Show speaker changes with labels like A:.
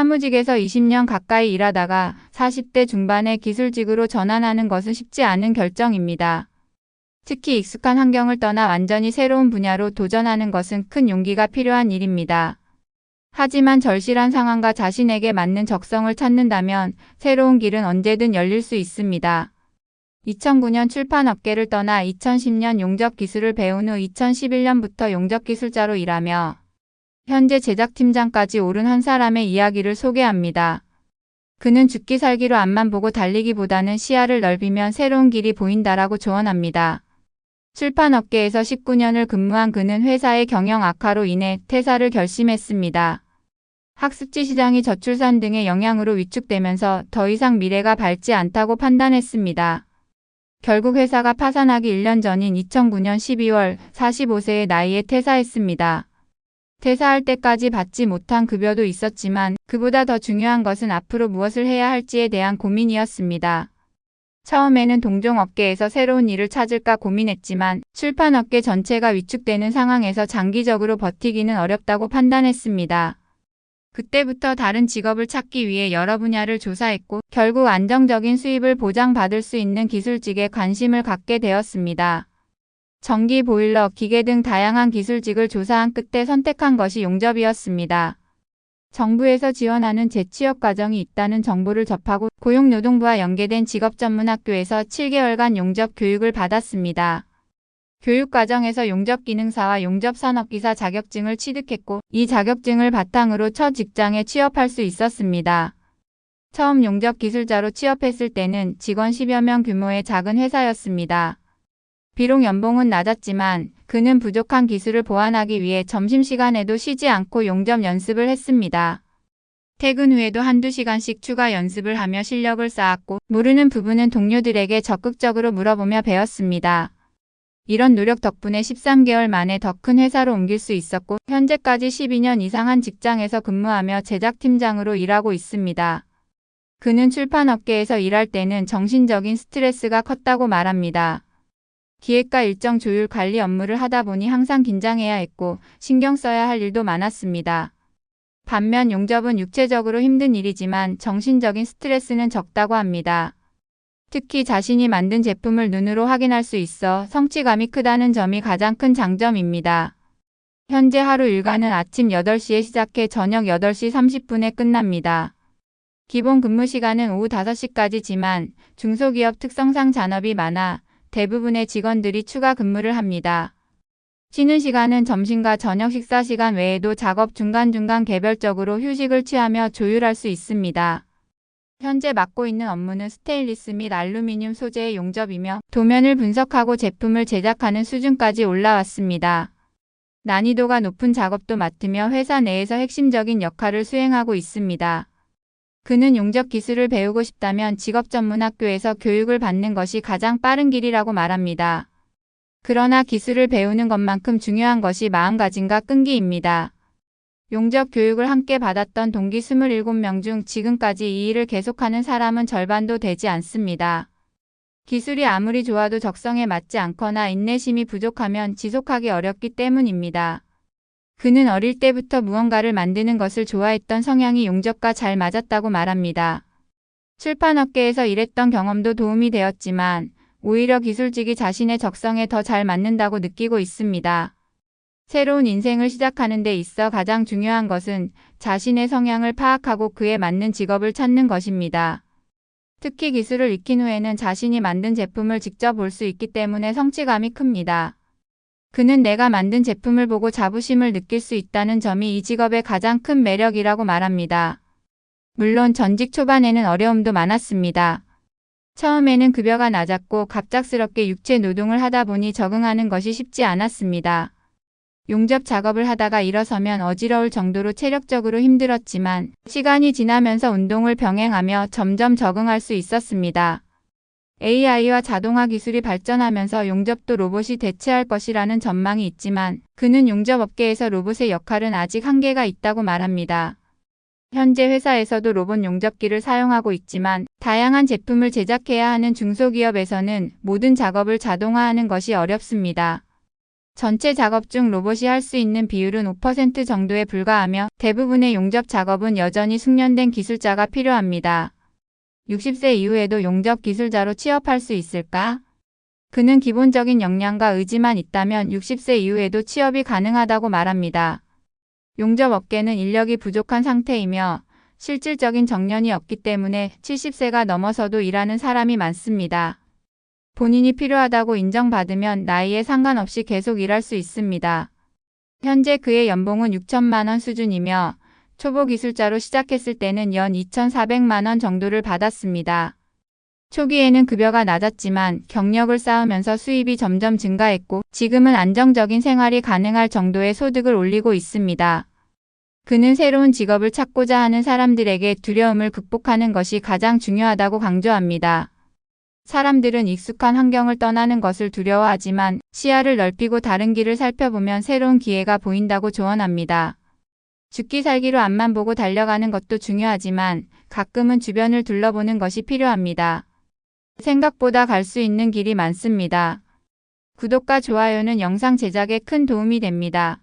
A: 사무직에서 20년 가까이 일하다가 40대 중반에 기술직으로 전환하는 것은 쉽지 않은 결정입니다. 특히 익숙한 환경을 떠나 완전히 새로운 분야로 도전하는 것은 큰 용기가 필요한 일입니다. 하지만 절실한 상황과 자신에게 맞는 적성을 찾는다면 새로운 길은 언제든 열릴 수 있습니다. 2009년 출판 업계를 떠나 2010년 용접 기술을 배운 후 2011년부터 용접 기술자로 일하며 현재 제작팀장까지 오른 한 사람의 이야기를 소개합니다. 그는 죽기 살기로 앞만 보고 달리기보다는 시야를 넓히면 새로운 길이 보인다라고 조언합니다. 출판업계에서 19년을 근무한 그는 회사의 경영 악화로 인해 퇴사를 결심했습니다. 학습지 시장이 저출산 등의 영향으로 위축되면서 더 이상 미래가 밝지 않다고 판단했습니다. 결국 회사가 파산하기 1년 전인 2009년 12월 45세의 나이에 퇴사했습니다. 퇴사할 때까지 받지 못한 급여도 있었지만 그보다 더 중요한 것은 앞으로 무엇을 해야 할지에 대한 고민이었습니다. 처음에는 동종업계에서 새로운 일을 찾을까 고민했지만 출판업계 전체가 위축되는 상황에서 장기적으로 버티기는 어렵다고 판단했습니다. 그때부터 다른 직업을 찾기 위해 여러 분야를 조사했고 결국 안정적인 수입을 보장받을 수 있는 기술직에 관심을 갖게 되었습니다. 전기 보일러, 기계 등 다양한 기술직을 조사한 끝에 선택한 것이 용접이었습니다. 정부에서 지원하는 재취업 과정이 있다는 정보를 접하고 고용노동부와 연계된 직업전문학교에서 7개월간 용접 교육을 받았습니다. 교육 과정에서 용접기능사와 용접산업기사 자격증을 취득했고 이 자격증을 바탕으로 첫 직장에 취업할 수 있었습니다. 처음 용접기술자로 취업했을 때는 직원 10여 명 규모의 작은 회사였습니다. 비록 연봉은 낮았지만 그는 부족한 기술을 보완하기 위해 점심시간에도 쉬지 않고 용접 연습을 했습니다. 퇴근 후에도 한두 시간씩 추가 연습을 하며 실력을 쌓았고 모르는 부분은 동료들에게 적극적으로 물어보며 배웠습니다. 이런 노력 덕분에 13개월 만에 더 큰 회사로 옮길 수 있었고 현재까지 12년 이상 한 직장에서 근무하며 제작팀장으로 일하고 있습니다. 그는 출판업계에서 일할 때는 정신적인 스트레스가 컸다고 말합니다. 기획과 일정 조율 관리 업무를 하다 보니 항상 긴장해야 했고 신경 써야 할 일도 많았습니다. 반면 용접은 육체적으로 힘든 일이지만 정신적인 스트레스는 적다고 합니다. 특히 자신이 만든 제품을 눈으로 확인할 수 있어 성취감이 크다는 점이 가장 큰 장점입니다. 현재 하루 일과는 아침 8시에 시작해 저녁 8시 30분에 끝납니다. 기본 근무 시간은 오후 5시까지지만 중소기업 특성상 잔업이 많아 대부분의 직원들이 추가 근무를 합니다. 쉬는 시간은 점심과 저녁 식사 시간 외에도 작업 중간중간 개별적으로 휴식을 취하며 조율할 수 있습니다. 현재 맡고 있는 업무는 스테인리스 및 알루미늄 소재의 용접이며 도면을 분석하고 제품을 제작하는 수준까지 올라왔습니다. 난이도가 높은 작업도 맡으며 회사 내에서 핵심적인 역할을 수행하고 있습니다. 그는 용접 기술을 배우고 싶다면 직업 전문 학교에서 교육을 받는 것이 가장 빠른 길이라고 말합니다. 그러나 기술을 배우는 것만큼 중요한 것이 마음가짐과 끈기입니다. 용접 교육을 함께 받았던 동기 27명 중 지금까지 이 일을 계속하는 사람은 절반도 되지 않습니다. 기술이 아무리 좋아도 적성에 맞지 않거나 인내심이 부족하면 지속하기 어렵기 때문입니다. 그는 어릴 때부터 무언가를 만드는 것을 좋아했던 성향이 용접과 잘 맞았다고 말합니다. 출판업계에서 일했던 경험도 도움이 되었지만 오히려 기술직이 자신의 적성에 더 잘 맞는다고 느끼고 있습니다. 새로운 인생을 시작하는 데 있어 가장 중요한 것은 자신의 성향을 파악하고 그에 맞는 직업을 찾는 것입니다. 특히 기술을 익힌 후에는 자신이 만든 제품을 직접 볼 수 있기 때문에 성취감이 큽니다. 그는 내가 만든 제품을 보고 자부심을 느낄 수 있다는 점이 이 직업의 가장 큰 매력이라고 말합니다. 물론 전직 초반에는 어려움도 많았습니다. 처음에는 급여가 낮았고 갑작스럽게 육체 노동을 하다 보니 적응하는 것이 쉽지 않았습니다. 용접 작업을 하다가 일어서면 어지러울 정도로 체력적으로 힘들었지만 시간이 지나면서 운동을 병행하며 점점 적응할 수 있었습니다. AI와 자동화 기술이 발전하면서 용접도 로봇이 대체할 것이라는 전망이 있지만 그는 용접업계에서 로봇의 역할은 아직 한계가 있다고 말합니다. 현재 회사에서도 로봇 용접기를 사용하고 있지만 다양한 제품을 제작해야 하는 중소기업에서는 모든 작업을 자동화하는 것이 어렵습니다. 전체 작업 중 로봇이 할 수 있는 비율은 5% 정도에 불과하며 대부분의 용접 작업은 여전히 숙련된 기술자가 필요합니다. 60세 이후에도 용접 기술자로 취업할 수 있을까? 그는 기본적인 역량과 의지만 있다면 60세 이후에도 취업이 가능하다고 말합니다. 용접 업계는 인력이 부족한 상태이며 실질적인 정년이 없기 때문에 70세가 넘어서도 일하는 사람이 많습니다. 본인이 필요하다고 인정받으면 나이에 상관없이 계속 일할 수 있습니다. 현재 그의 연봉은 6천만 원 수준이며 초보 기술자로 시작했을 때는 연 2,400만 원 정도를 받았습니다. 초기에는 급여가 낮았지만 경력을 쌓으면서 수입이 점점 증가했고 지금은 안정적인 생활이 가능할 정도의 소득을 올리고 있습니다. 그는 새로운 직업을 찾고자 하는 사람들에게 두려움을 극복하는 것이 가장 중요하다고 강조합니다. 사람들은 익숙한 환경을 떠나는 것을 두려워하지만 시야를 넓히고 다른 길을 살펴보면 새로운 기회가 보인다고 조언합니다. 죽기 살기로 앞만 보고 달려가는 것도 중요하지만 가끔은 주변을 둘러보는 것이 필요합니다. 생각보다 갈 수 있는 길이 많습니다. 구독과 좋아요는 영상 제작에 큰 도움이 됩니다.